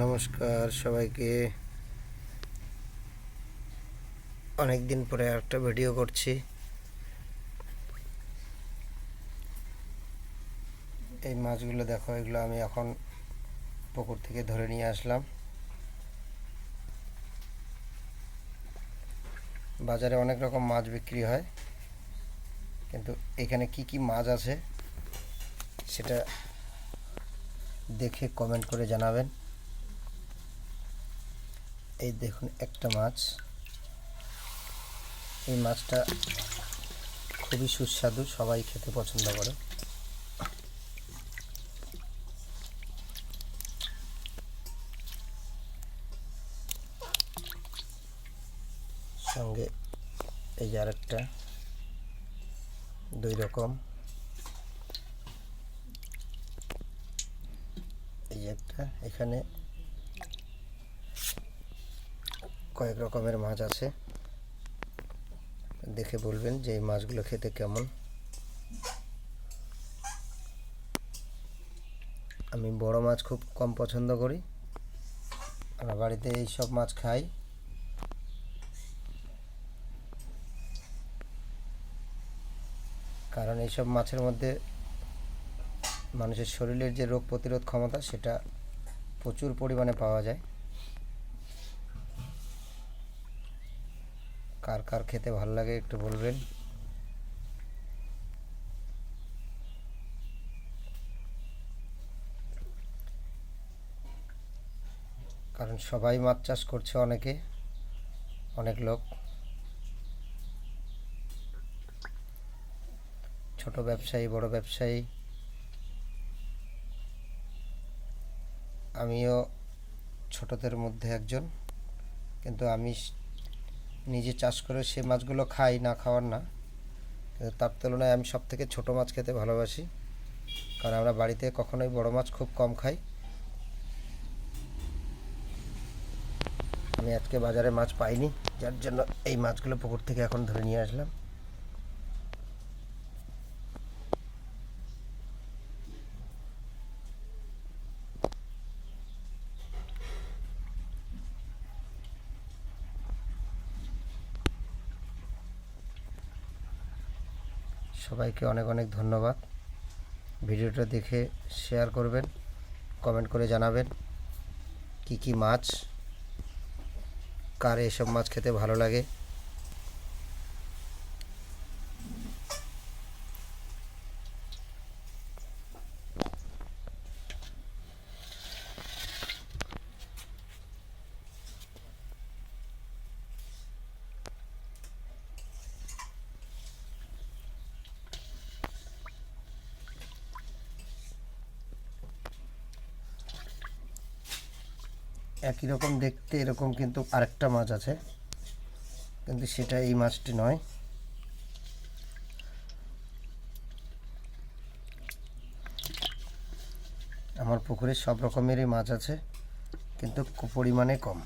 নমস্কার সবাইকে। অনেক দিন পরে একটা ভিডিও করছি। এই মাছগুলো দেখো, এগুলো আমি এখন পুকুর থেকে ধরে নিয়ে আসলাম। বাজারে অনেক রকম মাছ বিক্রি হয়, কিন্তু এখানে কি কি মাছ আছে সেটা দেখে কমেন্ট করে জানাবেন। এই দেখুন একটা মাছ। এই মাছটা খুবই সুস্বাদু, সবাই খেতে পছন্দ করে। সঙ্গে এই যে আরেকটা, দুই রকম। এই একটা, এখানে কয়েক রকমের মাছ আছে। দেখে বলবেন যে এই মাছগুলো খেতে কেমন। আমি বড় মাছ খুব কম পছন্দ করি। আমরা বাড়িতে এই সব মাছ খাই। কারণ এইসব মাছের মধ্যে মানুষের শরীরের যে রোগ প্রতিরোধ ক্ষমতা, সেটা প্রচুর পরিমাণে পাওয়া যায়। কার কার খেতে ভালো লাগে একটু বলবেন? কারণ সবাই মাছ চাষ করছে অনেকে, অনেক লোক। ছোট ব্যবসায়ী, বড় ব্যবসায়ী। আমিও ছোটদের মধ্যে একজন, কিন্তু আমি নিজে চাষ করে সে মাছগুলো খাই, না খাওয়ার না। তার তুলনায় আমি সব থেকে ছোটো মাছ খেতে ভালোবাসি। কারণ আমরা বাড়িতে কখনোই বড় মাছ খুব কম খাই। আমি আজকে বাজারে মাছ পাইনি, যার জন্য এই মাছগুলো পুকুর থেকে এখন ধরে নিয়ে আসলাম। সবাইকে অনেক অনেক ধন্যবাদ। ভিডিওটা দেখে শেয়ার করবেন কমেন্ট করে জানাবেন কি কি মাছ, কার এসব মাছ খেতে ভালো লাগে। একই রকম দেখতে, এরকম কিন্তু আরেকটা মাছ আছে। কিন্তু সেটা এই মাছটি নয়। আমার পুকুরে সব রকমেরই মাছ আছে, কিন্তু পরিমাণে কম।